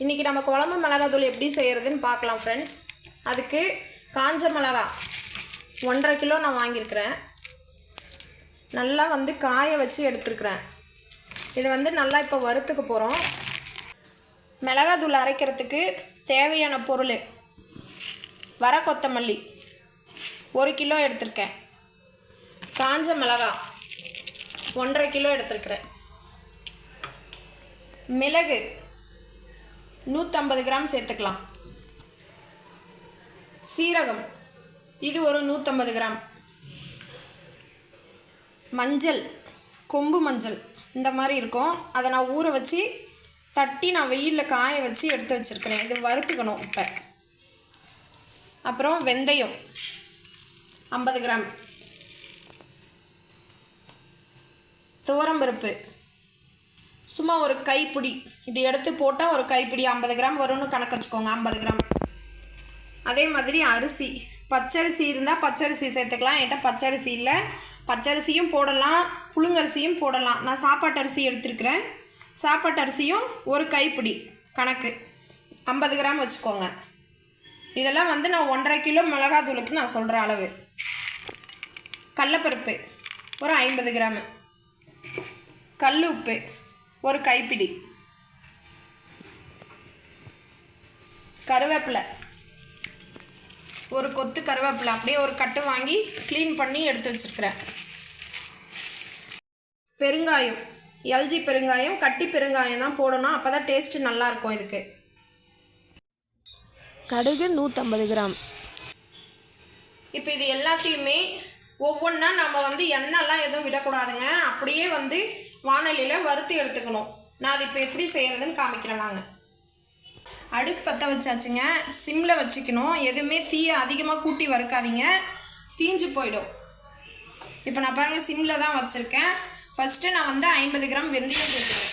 இன்றைக்கி நம்ம குழம்பு மிளகாத்தூள் எப்படி செய்கிறதுன்னு பார்க்கலாம் ஃப்ரெண்ட்ஸ் அதுக்கு காஞ்ச மிளகா ஒன்றரை கிலோ நான் வாங்கியிருக்கிறேன். நல்லா வந்து காய வச்சு எடுத்துருக்குறேன். இதை வந்து நல்லா இப்போ வறுத்துக்க போகிறோம் மிளகாத்தூள் அரைக்கிறதுக்கு தேவையான பொருள் வர கொத்தமல்லி ஒரு கிலோ எடுத்திருக்கேன். காஞ்ச மிளகா ஒன்றரை கிலோ எடுத்திருக்கிறேன். மிளகு நூற்றம்பது கிராம் சேர்த்துக்கலாம். சீரகம். இது ஒரு நூற்றம்பது கிராம். மஞ்சள். கொம்பு மஞ்சள். இந்த மாதிரி இருக்கும். அதை நான் ஊற வச்சு தட்டி நான் வெயிலில் காய வச்சு எடுத்து வச்சுருக்கிறேன். இது வறுத்துக்கணும் இப்போ. அப்புறம் வெந்தயம். ஐம்பது கிராம். துவரம்பருப்பு சும்மா ஒரு கைப்பிடி. இப்படி எடுத்து போட்டால் ஒரு கைப்பிடி ஐம்பது கிராம் வரும்னு கணக்கு வச்சுக்கோங்க ஐம்பது கிராம். அதே மாதிரி அரிசி. பச்சரிசி இருந்தால் பச்சரிசி சேர்த்துக்கலாம் என்கிட்ட பச்சரிசி இல்லை. பச்சரிசியும் போடலாம் புழுங்கரிசியும் போடலாம். நான் சாப்பாட்டு அரிசி எடுத்துருக்குறேன். சாப்பாட்டு அரிசியும் ஒரு கைப்பிடி கணக்கு. ஐம்பது கிராம் வச்சுக்கோங்க. இதெல்லாம் வந்து நான் ஒன்றரை கிலோ மிளகாத்தூளுக்கு நான் சொல்கிற அளவு. கடலப்பருப்பு ஒரு ஐம்பது கிராமு. கல் உப்பு ஒரு கைப்பிடி. கருவேப்பிலை. ஒரு கொத்து கருவேப்பிலை. அப்படியே ஒரு கட்டு வாங்கி க்ளீன் பண்ணி எடுத்து வச்சுருக்கிறேன். பெருங்காயம். எல்ஜி பெருங்காயம் கட்டி பெருங்காயம் தான் போடணும். அப்போ தான் டேஸ்ட்டு நல்லாயிருக்கும் இதுக்கு. கடுகு நூற்றம்பது கிராம். இப்போ இது எல்லாத்தையுமே ஒவ்வொன்றா நம்ம வந்து எண்ணெய்லாம் எதுவும் விடக்கூடாதுங்க. அப்படியே வந்து வானொலியில் வறுத்து எடுத்துக்கணும். நான் அது இப்போ எப்படி செய்கிறதுன்னு காமிக்கிறேன் வாங்க. அடுப்பு பற்ற வச்சாச்சுங்க. சிம்மில் வச்சுக்கணும். எதுவுமே தீயை அதிகமாக கூட்டி வறுக்காதீங்க. தீஞ்சு போயிடும். இப்போ நான் பாருங்கள் சிம்மில் தான் வச்சுருக்கேன். ஃபஸ்ட்டு நான் வந்து ஐம்பது கிராம் வெந்தயம் சேர்த்துக்கிறேன்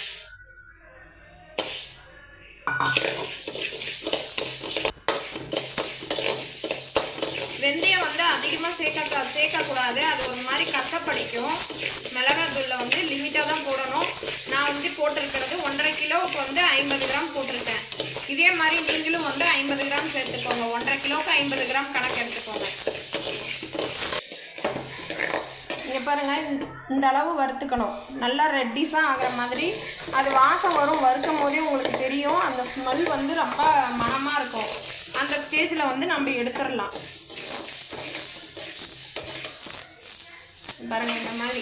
சேர்க்க சேர்க்கக்கூடாது. அது ஒரு மாதிரி கசப்படிக்கும். மிளகாத்தூளில் வந்து லிமிட்டாக தான் போடணும். நான் வந்து போட்டிருக்கிறது ஒன்றரை கிலோவுக்கு வந்து ஐம்பது கிராம் போட்டிருக்கேன். இதே மாதிரி நீங்களும் வந்து ஐம்பது கிராம் சேர்த்துக்கோங்க. ஒன்றரை கிலோவுக்கு ஐம்பது கிராம் கணக்கு எடுத்துக்கோங்க. இங்கே பாருங்கள் இந்த அளவு வறுத்துக்கணும். நல்லா ரெட்டிஸாக ஆகிற மாதிரி. அது வாசம் வரும் வறுக்கும் போதே உங்களுக்கு தெரியும். அந்த ஸ்மெல் வந்து ரொம்ப மனமாக இருக்கும். அந்த ஸ்டேஜில் வந்து நம்ம எடுத்துடலாம். பாருங்க இந்த மாதிரி.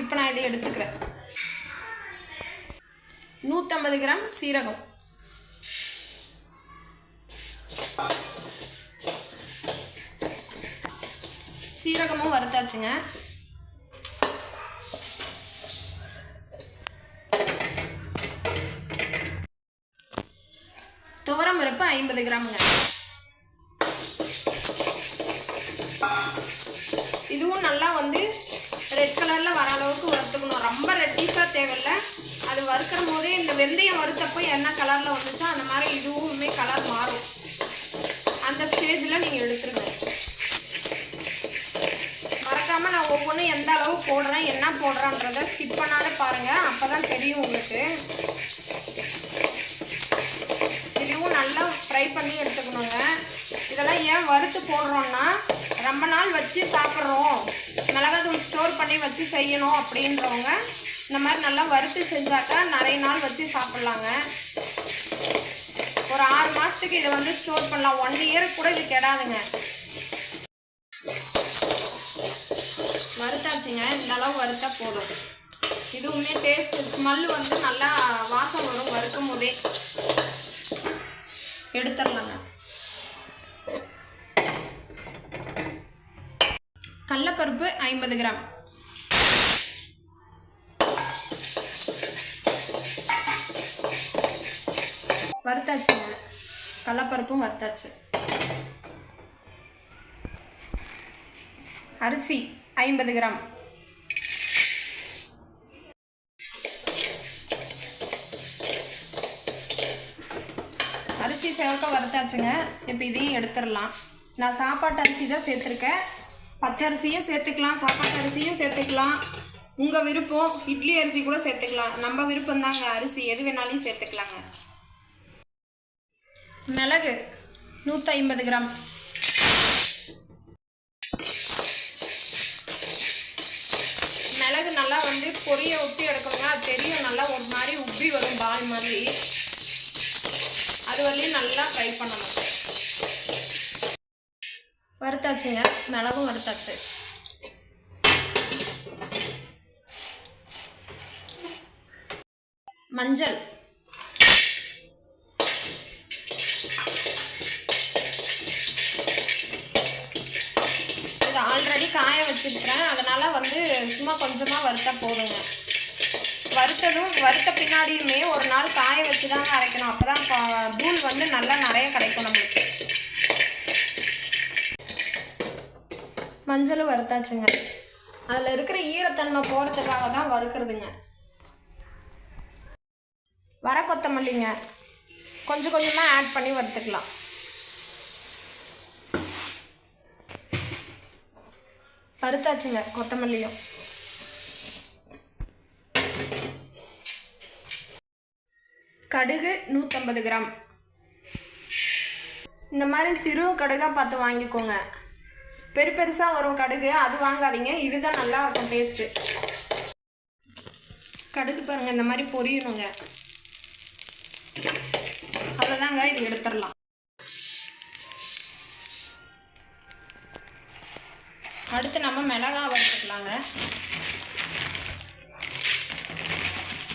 இப்போ நான் இதை எடுத்துக்கிறேன். நூற்றம்பது கிராம் சீரகம். சீரகமும் வறுத்தாச்சுங்க. துவரம் பருப்பு ஐம்பது கிராமுங்க. வந்து ரெட் கலரில் வர அளவுக்கு வறுத்துக்கணும். ரொம்ப ரெட்டிஸாக தேவையில்லை. அது வறுக்கிற போதே இந்த வெந்தயம் வறுத்தப்போ என்ன கலரில் வந்துச்சோ அந்த மாதிரி இதுவுமே கலர் மாறும். அந்த ஸ்டேஜில் நீங்கள் எடுத்துருங்க. மறக்காமல் நான் ஒவ்வொன்றும் எந்த அளவு போடுறேன் என்ன போடுறேன்றதை ஸ்கிப் பண்ணாத பாருங்கள் அப்போ தான் தெரியும் உங்களுக்கு. இதுவும் நல்லா ஃப்ரை பண்ணி எடுத்துக்கணுங்க. இதெல்லாம் ஏன் வறுத்து போடுறோம்னா ரொம்ப நாள் வச்சு சாப்பிட்றோம். மிளகாத்தூள் ஸ்டோர் பண்ணி வச்சு செய்யணும் அப்படின்றவங்க இந்த மாதிரி நல்லா வறுத்து செஞ்சாக்கா நிறைய நாள் வச்சு சாப்பிட்லாங்க. ஒரு ஆறு மாதத்துக்கு இதை வந்து ஸ்டோர் பண்ணலாம். ஒன் இயர் கூட இது கெடாதுங்க. வறுத்தாச்சுங்க. இந்த அளவு வறுத்தா போதும். இதுவுமே டேஸ்ட் ஸ்மெல் வந்து நல்லா வாசம் வரும் வறுக்கும் போதே. எடுத்துடலாங்க. கடலப்பருப்பு ஐம்பது கிராம். வறுத்தாச்சுங்க கடலப்பருப்பும் வறுத்தாச்சு. அரிசி ஐம்பது கிராம். அரிசி சேவக்காய் வறுத்தாச்சுங்க. இப்போ இதையும் எடுத்துடலாம். நான் சாப்பாட்டு அரிசி தான் சேர்த்துருக்கேன். பச்சரிசியும் சேர்த்துக்கலாம் சாப்பாட்டு அரிசியும் சேர்த்துக்கலாம். உங்கள் விருப்பம் இட்லி அரிசி கூட சேர்த்துக்கலாம். நம்ம விருப்பம் தாங்க. அரிசி எது வேணாலும் சேர்த்துக்கலாங்க. மிளகு நூற்றி ஐம்பது கிராம். மிளகு நல்லா வந்து பொரிய ஒட்டி எடுக்கணுங்க. அது தெரியும் நல்லா ஒரு மாதிரி உப்பி வரும் பால் மாதிரி. அது வரலையும் நல்லா ஃப்ரை பண்ணணும். வறுத்தாச்சுங்க. மிளகும் வறுத்தாச்சு. மஞ்சள். இது ஆல்ரெடி காய வச்சிருக்கிறேன். அதனால் வந்து சும்மா கொஞ்சமாக வறுத்தா போதுங்க. வறுத்ததும் வறுத்த பின்னாடியுமே ஒரு நாள் காய வச்சு தாங்க அரைக்கணும். அப்போ தான் தூள் வந்து நல்லா நிறைய கிடைக்கும் நம்மளுக்கு. மஞ்சளும் வறுத்தாச்சுங்க. அதில் இருக்கிற ஈரத்தன்மை போகிறதுக்காக தான் வறுக்கிறதுங்க. வர கொத்தமல்லிங்க. கொஞ்சம் கொஞ்சமாக ஆட் பண்ணி வறுத்துக்கலாம். வறுத்தாச்சுங்க கொத்தமல்லியும். கடுகு நூற்றம்பது கிராம். இந்த மாதிரி சிறு கடுகாக பார்த்து வாங்கிக்கோங்க. பெரு பெருசாக வரும் கடுகு. அது வாங்காதீங்க. இதுதான் நல்லா இருக்கும் டேஸ்ட்டு கடுகு பாருங்கள் இந்த மாதிரி பொரியணுங்க. அவ்வளோதாங்க இது எடுத்துடலாம். அடுத்து நம்ம மிளகா வறுத்துக்கலாங்க.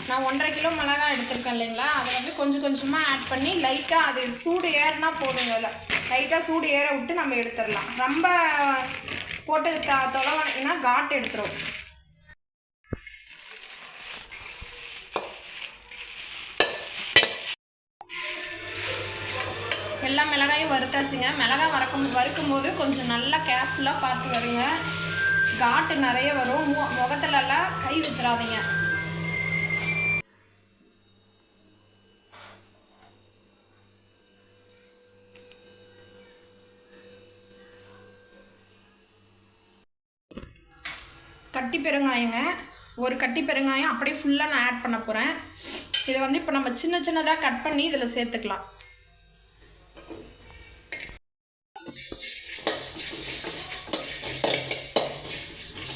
நான் ஒன்றரை கிலோ மிளகா எடுத்திருக்கேன் இல்லைங்களா? அதை வந்து கொஞ்சம் கொஞ்சமாக ஆட் பண்ணி லைட்டாக அது சூடு ஏறினா போதுங்க அதில். லைட்டாக சூடு ஏற விட்டு நம்ம எடுத்துடலாம். ரொம்ப போட்டு த தொலைவனா காட்டு எடுத்துரும். எல்லா மிளகாயும் வறுத்தாச்சுங்க. மிளகாய் வறக்கும் வறுக்கும் போது கொஞ்சம் நல்லா கேர்ஃபுல்லாக பார்த்து வருங்க. காட்டு நிறைய வரும். மு முகத்துலலாம் கை வச்சிடாதீங்க. கட்டி பெருங்காயங்க. ஒரு கட்டி பெருங்காயம் அப்படியே ஃபுல்லாக நான் ஆட் பண்ண போகிறேன் இதை வந்து இப்போ நம்ம சின்ன சின்னதாக கட் பண்ணி இதில் சேர்த்துக்கலாம்.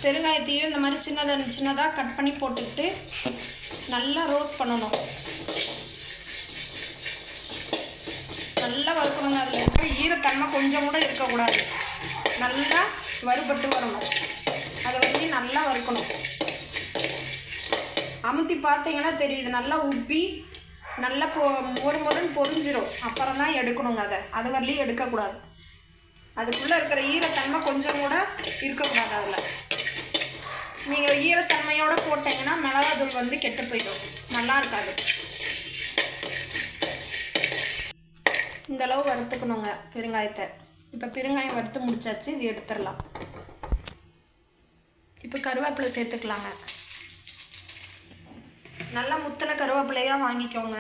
பெருங்காயத்தையும் இந்த மாதிரி சின்னதாக சின்னதாக கட் பண்ணி போட்டுக்கிட்டு நல்லா ரோஸ்ட் பண்ணணும். நல்லா வறுக்கணுங்க அதில். இருக்கிற ஈரத்தன்மை கொஞ்சம் கூட இருக்கக்கூடாது. நல்லா வறுபட்டு வரணும். அதை வந்து நல்லா வறுக்கணும். அமுத்தி பார்த்தீங்கன்னா தெரியுது நல்லா உப்பி நல்லா பொ மொறு மொறுன்னு பொரிஞ்சிரும். அப்புறம் தான் எடுக்கணுங்க அதை. அது வரலையும் எடுக்கக்கூடாது. அதுக்குள்ளே இருக்கிற ஈரத்தன்மை கொஞ்சம் கூட இருக்கக்கூடாது அதில். நீங்கள் ஈரத்தன்மையோடு போட்டிங்கன்னா மிளகாதூள் வந்து கெட்டு போயிடும். நல்லா இருக்காது. இந்த அளவு வறுத்துக்கணுங்க பெருங்காயத்தை. இப்போ பெருங்காயம் வறுத்து முடிச்சாச்சு இது எடுத்துடலாம். இப்போ கருவேப்பிலை சேர்த்துக்கலாங்க. நல்லா முத்தின கருவேப்பிலையாக வாங்கிக்கோங்க.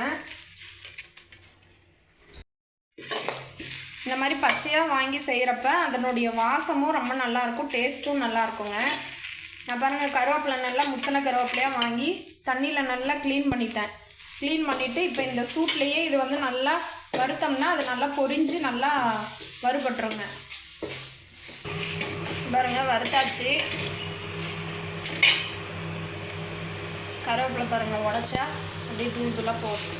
இந்த மாதிரி பச்சையாக வாங்கி செய்கிறப்ப அதனுடைய வாசமும் ரொம்ப நல்லாயிருக்கும் டேஸ்ட்டும் நல்லாயிருக்குங்க. நான் பாருங்கள் கருவேப்பிலை நல்லா முத்தின கருவேப்பிலையாக வாங்கி தண்ணியில் நல்லா க்ளீன் பண்ணிட்டேன். க்ளீன் பண்ணிவிட்டு இப்போ இந்த சூட்லேயே இது வந்து நல்லா வறுத்தோம்னா அது நல்லா பொரிஞ்சு நல்லா வறுபட்டுருங்க. பாருங்க வறுத்தாச்சு. கருவேப்பிலை பாருங்கள் உடச்சா அப்படியே தூள் தூளாக போகும்.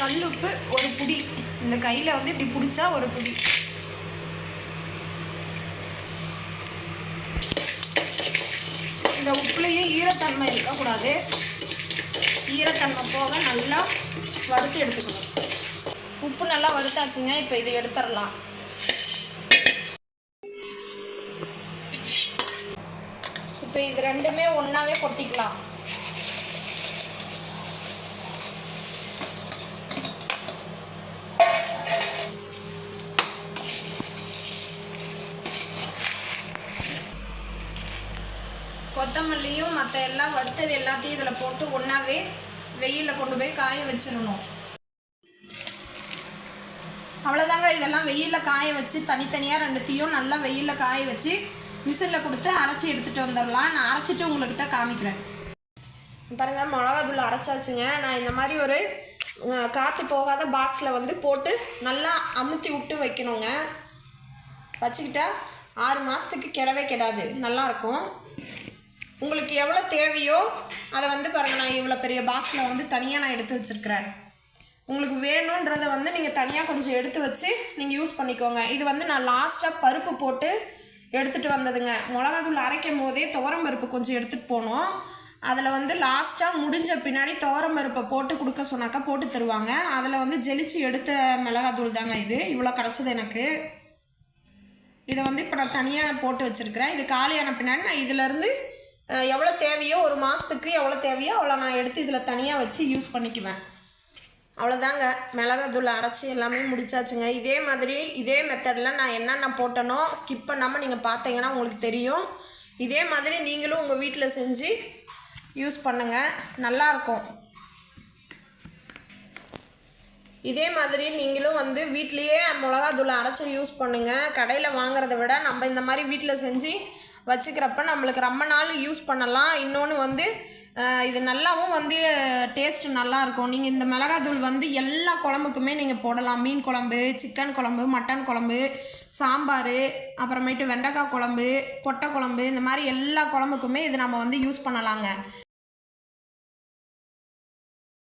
கல்லுப்பு ஒரு புடி. இந்த கையில் வந்து இப்படி பிடிச்சா ஒரு புடி இந்த உப்புலையும் ஈரத்தன்மை இருக்கக்கூடாது. ஈரத்தன்மை போக நல்லா வறுத்து எடுத்துக்கணும். உப்பு நல்லா வறுத்தாச்சுங்க இப்போ இதை எடுத்துடலாம். இப்போ இது ரெண்டுமே ஒன்றாவே கொட்டிக்கலாம். கொத்தமல்லியும் மற்ற எல்லாம் வறுத்தது எல்லாத்தையும் இதில் போட்டு ஒன்றாவே வெயிலில் கொண்டு போய் காய வச்சிடணும். அவ்வளோதாங்க இதெல்லாம் வெயிலில் காய வச்சு தனித்தனியாக ரெண்டுத்தையும் நல்லா வெயிலில் காய வச்சு மிஷினில் கொடுத்து அரைச்சி எடுத்துகிட்டு வந்துடலாம். நான் அரைச்சிட்டு உங்கள்கிட்ட காமிக்கிறேன். பாருங்கள் மிளகாத்தூள் அரைச்சாச்சுங்க. நான் இந்த மாதிரி ஒரு காற்று போகாத பாக்ஸில் வந்து போட்டு நல்லா அமுத்தி விட்டு வைக்கணுங்க. வச்சுக்கிட்டா ஆறு மாதத்துக்கு கெடவே கிடாது. நல்லாயிருக்கும் உங்களுக்கு எவ்வளோ தேவையோ அதை வந்து பாருங்கள் நான் இவ்வளோ பெரிய பாக்ஸில் வந்து தனியாக நான் எடுத்து வச்சுருக்கிறேன். உங்களுக்கு வேணுன்றதை வந்து நீங்கள் தனியாக கொஞ்சம் எடுத்து வச்சு நீங்கள் யூஸ் பண்ணிக்கோங்க. இது வந்து நான் லாஸ்ட்டாக பருப்பு போட்டு எடுத்துகிட்டு வந்ததுங்க. மிளகாத்தூள் அரைக்கும் போதே துவரம் பருப்பு கொஞ்சம் எடுத்துகிட்டு போனோம். அதில் வந்து லாஸ்ட்டாக முடிஞ்ச பின்னாடி துவரம் பருப்பை போட்டு கொடுக்க சொன்னாக்கா போட்டு தருவாங்க. அதில் வந்து ஜெலிச்சு எடுத்த மிளகாத்தூள் தாங்க இது. இவ்வளோ கிடச்சது எனக்கு. இதை வந்து இப்போ நான் தனியாக போட்டு வச்சுருக்கிறேன். இது காலியான பின்னாடி நான் இதிலேருந்து எவ்வளோ தேவையோ ஒரு மாதத்துக்கு எவ்வளோ தேவையோ அவ்வளோ நான் எடுத்து இதில் தனியாக வச்சு யூஸ் பண்ணிக்குவேன். அவ்வளோதாங்க மிளகாத்தூள் அரைச்சி எல்லாமே முடிச்சாச்சுங்க. இதே மாதிரி இதே மெத்தடில் நான் என்னென்ன போட்டனோ ஸ்கிப் பண்ணாமல் நீங்கள் பார்த்தீங்கன்னா உங்களுக்கு தெரியும். இதே மாதிரி நீங்களும் உங்கள் வீட்டில் செஞ்சு யூஸ் பண்ணுங்கள் நல்லாயிருக்கும் இதே மாதிரி நீங்களும் வந்து வீட்லேயே மிளகாத்தூளை அரைச்சி யூஸ் பண்ணுங்கள் கடையில் வாங்குறத விட நம்ம இந்த மாதிரி வீட்டில் செஞ்சு வச்சுக்கிறப்ப நம்மளுக்கு ரொம்ப நாள் யூஸ் பண்ணலாம். இன்னொன்று வந்து இது நல்லாவும் வந்து டேஸ்ட்டு நல்லாயிருக்கும் நீங்கள் இந்த மிளகாத்தூள் வந்து எல்லா குழம்புக்குமே நீங்கள் போடலாம். மீன் குழம்பு சிக்கன் குழம்பு மட்டன் குழம்பு சாம்பார் அப்புறமேட்டு வெண்டைக்காய் குழம்பு கொட்டை குழம்பு இந்த மாதிரி எல்லா குழம்புக்குமே இது நம்ம வந்து யூஸ் பண்ணலாங்க.